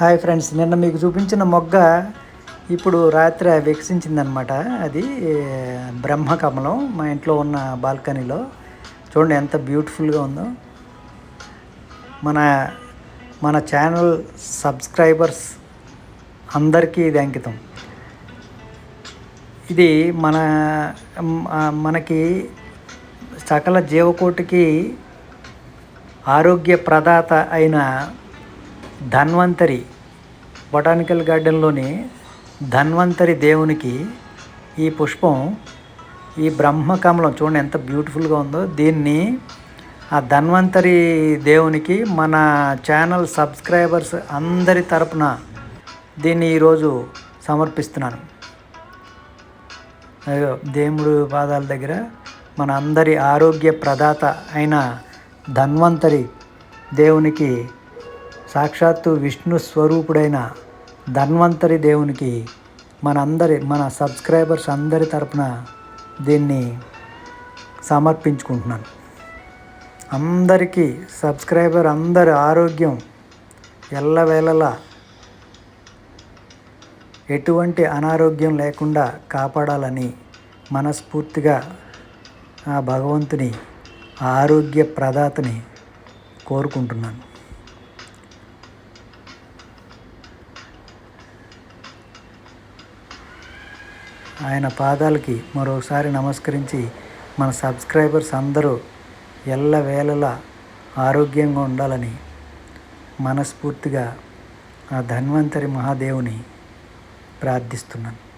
Hi friends నిన్న మీకు చూపించిన మొగ్గ ఇప్పుడు రాత్రి వికసించిందనమాట అది బ్రహ్మకమలం మా ఇంట్లో ఉన్న బాల్కనీలో. చూడండి ఎంత బ్యూటిఫుల్గా ఉందో. మన మన ఛానల్ సబ్స్క్రైబర్స్ అందరికీ ఇది అంకితం. ఇది మన మనకి సకల జీవకోటికి ఆరోగ్య ప్రదాత అయిన ధన్వంతరి బొటానికల్ గార్డెన్లోని ధన్వంతరి దేవునికి ఈ పుష్పం ఈ బ్రహ్మకమలం చూడండి ఎంత బ్యూటిఫుల్గా ఉందో. దీన్ని ఆ ధన్వంతరి దేవునికి మన ఛానల్ సబ్స్క్రైబర్స్ అందరి తరపున దీన్ని ఈరోజు సమర్పిస్తున్నాను. దేవుడు పాదాల దగ్గర మన అందరి ఆరోగ్య ప్రదాత అయిన ధన్వంతరి దేవునికి సాక్షాత్తు విష్ణు స్వరూపుడైన ధన్వంతరి దేవునికి మనందరి మన సబ్స్క్రైబర్స్ అందరి తరపున దీన్ని సమర్పించుకుంటున్నాను. అందరికీ సబ్స్క్రైబర్ అందరి ఆరోగ్యం ఎల్లవేళలా ఎటువంటి అనారోగ్యం లేకుండా కాపాడాలని మనస్ఫూర్తిగా ఆ భగవంతుని ఆరోగ్య ప్రదాతని కోరుకుంటున్నాను. ఆయన పాదాలకి మరోసారి నమస్కరించి మన సబ్స్క్రైబర్స్ అందరూ ఎల్లవేళలా ఆరోగ్యంగా ఉండాలని మనస్ఫూర్తిగా ఆ ధన్వంతరి మహాదేవుని ప్రార్థిస్తున్నాను.